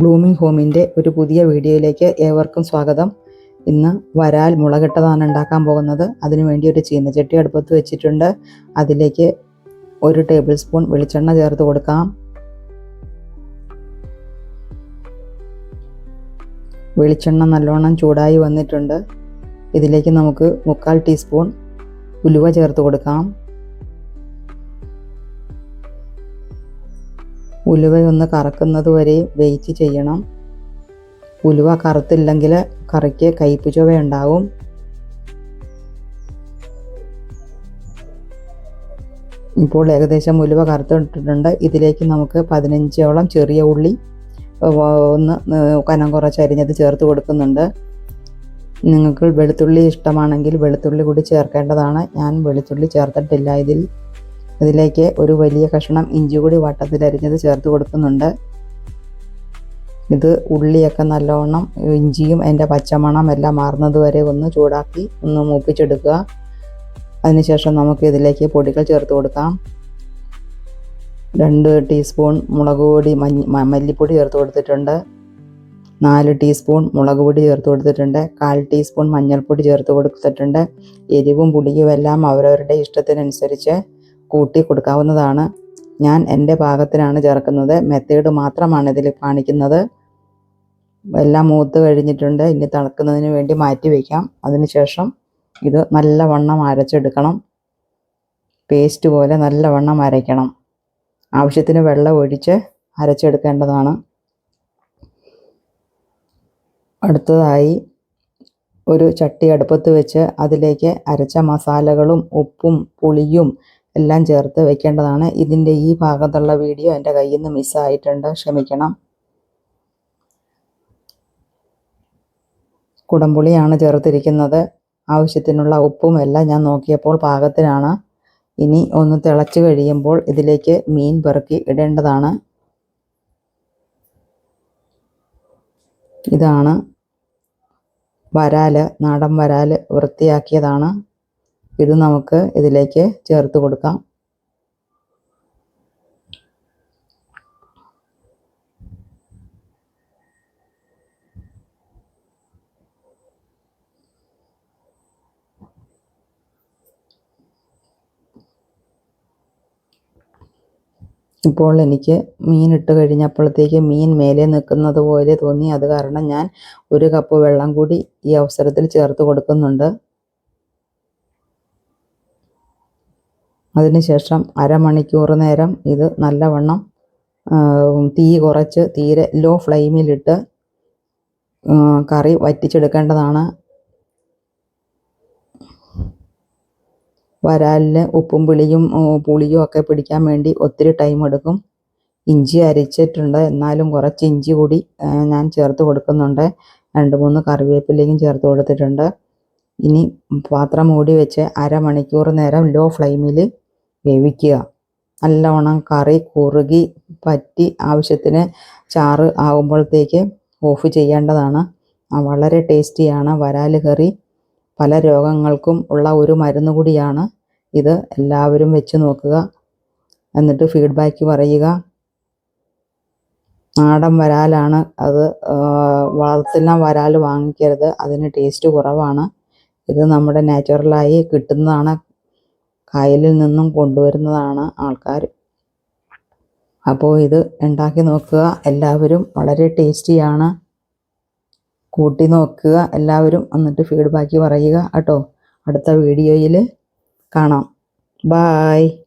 Blooming ഹോമിന്റെ ഒരു പുതിയ വീഡിയോയിലേക്ക് ഏവർക്കും സ്വാഗതം. ഇന്ന് വരാൽ മുളകിട്ടതാണ് ഉണ്ടാക്കാൻ പോകുന്നത്. അതിനു വേണ്ടി ഒരു ചീനച്ചട്ടി അടുപ്പത്ത് വെച്ചിട്ടുണ്ട്. അതിലേക്ക് ഒരു ടേബിൾ സ്പൂൺ വെളിച്ചെണ്ണ ചേർത്ത് കൊടുക്കാം. വെളിച്ചെണ്ണ നല്ലോണം ചൂടായി വന്നിട്ടുണ്ട്. ഇതിലേക്ക് നമുക്ക് മുക്കാൽ ടീസ്പൂൺ ഉലുവ ചേർത്ത് കൊടുക്കാം. ഉലുവയൊന്ന് കറക്കുന്നത് വരെയും വെയിറ്റ് ചെയ്യണം. ഉലുവ കറുത്തില്ലെങ്കിൽ കറിക്ക് കയ്പ് ചുവയുണ്ടാവും ഇപ്പോൾ ഏകദേശം ഉലുവ കറുത്തിട്ടിട്ടുണ്ട്. ഇതിലേക്ക് നമുക്ക് പതിനഞ്ചോളം ചെറിയ ഉള്ളി ഒന്ന് കനം കുറച്ച് അരിഞ്ഞത് ചേർത്ത് കൊടുക്കുന്നുണ്ട്. നിങ്ങൾക്ക് വെളുത്തുള്ളി ഇഷ്ടമാണെങ്കിൽ വെളുത്തുള്ളി കൂടി ചേർക്കേണ്ടതാണ്. ഞാൻ വെളുത്തുള്ളി ചേർത്തിട്ടില്ല ഇതിൽ. ഇതിലേക്ക് ഒരു വലിയ കഷ്ണം ഇഞ്ചി കൂടി വട്ടത്തിലരിഞ്ഞത് ചേർത്ത് കൊടുക്കുന്നുണ്ട്. ഇത് ഉള്ളിയൊക്കെ നല്ലവണ്ണം ഇഞ്ചിയും അതിന്റെ പച്ചമണം എല്ലാം മാറുന്നത് വരെ ഒന്ന് ചൂടാക്കി ഒന്ന് മൂപ്പിച്ചെടുക്കുക. അതിനുശേഷം നമുക്ക് ഇതിലേക്ക് പൊടികൾ ചേർത്ത് കൊടുക്കാം. രണ്ട് ടീസ്പൂൺ മുളക് പൊടി മല്ലിപ്പൊടി ചേർത്ത് കൊടുത്തിട്ടുണ്ട്. നാല് ടീസ്പൂൺ മുളക് പൊടി ചേർത്ത് കൊടുത്തിട്ടുണ്ട്. കാൽ ടീസ്പൂൺ മഞ്ഞൾപ്പൊടി ചേർത്ത് കൊടുത്തിട്ടുണ്ട്. എരിവും പുളിയും എല്ലാം അവരവരുടെ ഇഷ്ടത്തിനനുസരിച്ച് കൂട്ടി കൊടുക്കാവുന്നതാണ്. ഞാൻ എന്റെ ഭാഗത്തിനാണ് ചേർക്കുന്നത്. മെത്തേഡ് മാത്രമാണ് ഇതിൽ കാണിക്കുന്നത്. എല്ലാം മൂത്ത് കഴിഞ്ഞിട്ടുണ്ട്. ഇനി തിളക്കുന്നതിന് വേണ്ടി മാറ്റി വയ്ക്കാം. അതിനുശേഷം ഇത് നല്ലവണ്ണം അരച്ചെടുക്കണം. പേസ്റ്റ് പോലെ നല്ലവണ്ണം അരയ്ക്കണം. ആവശ്യത്തിന് വെള്ളം ഒഴിച്ച് അരച്ചെടുക്കേണ്ടതാണ്. അടുത്തതായി ഒരു ചട്ടി അടുപ്പത്ത് വെച്ച് അതിലേക്ക് അരച്ച മസാലകളും ഉപ്പും പുളിയും എല്ലാം ചേർത്ത് വെക്കേണ്ടതാണ്. ഇതിന്റെ ഈ ഭാഗത്തുള്ള വീഡിയോ എന്റെ കയ്യിൽ നിന്ന് മിസ്സായിട്ടുണ്ട്. ക്ഷമിക്കണം. കുടംപുളിയാണ് ചേർത്തിരിക്കുന്നത്. ആവശ്യത്തിനുള്ള ഉപ്പും എല്ലാം ഞാൻ നോക്കിയപ്പോൾ പാകത്തിനാണ്. ഇനി ഒന്ന് തിളച്ച് കഴിയുമ്പോൾ ഇതിലേക്ക് മീൻ പെറുക്കി ഇടേണ്ടതാണ്. ഇതാണ് വരാൽ നാടൻ വരാൽ വൃത്തിയാക്കിയതാണ്. ഇത് നമുക്ക് ഇതിലേക്ക് ചേർത്ത് കൊടുക്കാം. ഇപ്പോൾ എനിക്ക് മീൻ ഇട്ട് കഴിഞ്ഞപ്പോഴത്തേക്ക് മീൻ മേലെ നിൽക്കുന്നത് പോലെ തോന്നി. അത് കാരണം ഞാൻ ഒരു കപ്പ് വെള്ളം കൂടി ഈ അവസരത്തിൽ ചേർത്ത് കൊടുക്കുന്നുണ്ട്. അതിനുശേഷം അരമണിക്കൂർ നേരം ഇത് നല്ലവണ്ണം തീ കുറച്ച് തീരെ ലോ ഫ്ലെയിമിലിട്ട് കറി വറ്റിച്ചെടുക്കേണ്ടതാണ്. വരാലിന് ഉപ്പും പുളിയും പുളിയും ഒക്കെ പിടിക്കാൻ വേണ്ടി ഒത്തിരി ടൈം എടുക്കും. ഇഞ്ചി അരിച്ചിട്ടുണ്ട് എന്നാലും കുറച്ച് ഇഞ്ചി കൂടി ഞാൻ ചേർത്ത് കൊടുക്കുന്നുണ്ട്. രണ്ട് മൂന്ന് കറിവേപ്പിലയും ചേർത്ത് കൊടുത്തിട്ടുണ്ട്. ഇനി പാത്രം മൂടി വെച്ച് അരമണിക്കൂർ നേരം ലോ ഫ്ലെയിമിൽ വേവിക്കുക. നല്ലവണ്ണം കറി കുറുകി പറ്റി ആവശ്യത്തിന് ചാറ് ആകുമ്പോഴത്തേക്ക് ഓഫ് ചെയ്യേണ്ടതാണ്. വളരെ ടേസ്റ്റിയാണ് വരാൽ കറി. പല രോഗങ്ങൾക്കും ഉള്ള ഒരു മരുന്ന് കൂടിയാണ് ഇത്. എല്ലാവരും വെച്ച് നോക്കുക. എന്നിട്ട് ഫീഡ്ബാക്ക് പറയുക. നാടൻ വരാലാണ് അത് വളർത്തുന്ന വരാൽ വാങ്ങിക്കരുത്. അതിന് ടേസ്റ്റ് കുറവാണ്. ഇത് നമ്മുടെ നാച്ചുറലായി കിട്ടുന്നതാണ്. കായലിൽ നിന്നും കൊണ്ടുവരുന്നതാണ് ആൾക്കാർ. അപ്പോൾ ഇത് ഉണ്ടാക്കി നോക്കുക. എല്ലാവരും വളരെ ടേസ്റ്റിയാണ്. കൂട്ടി നോക്കുക. എല്ലാവരും എന്നിട്ട് ഫീഡ്ബാക്ക് പറയുക കേട്ടോ. അടുത്ത വീഡിയോയിൽ കാണാം. ബായ്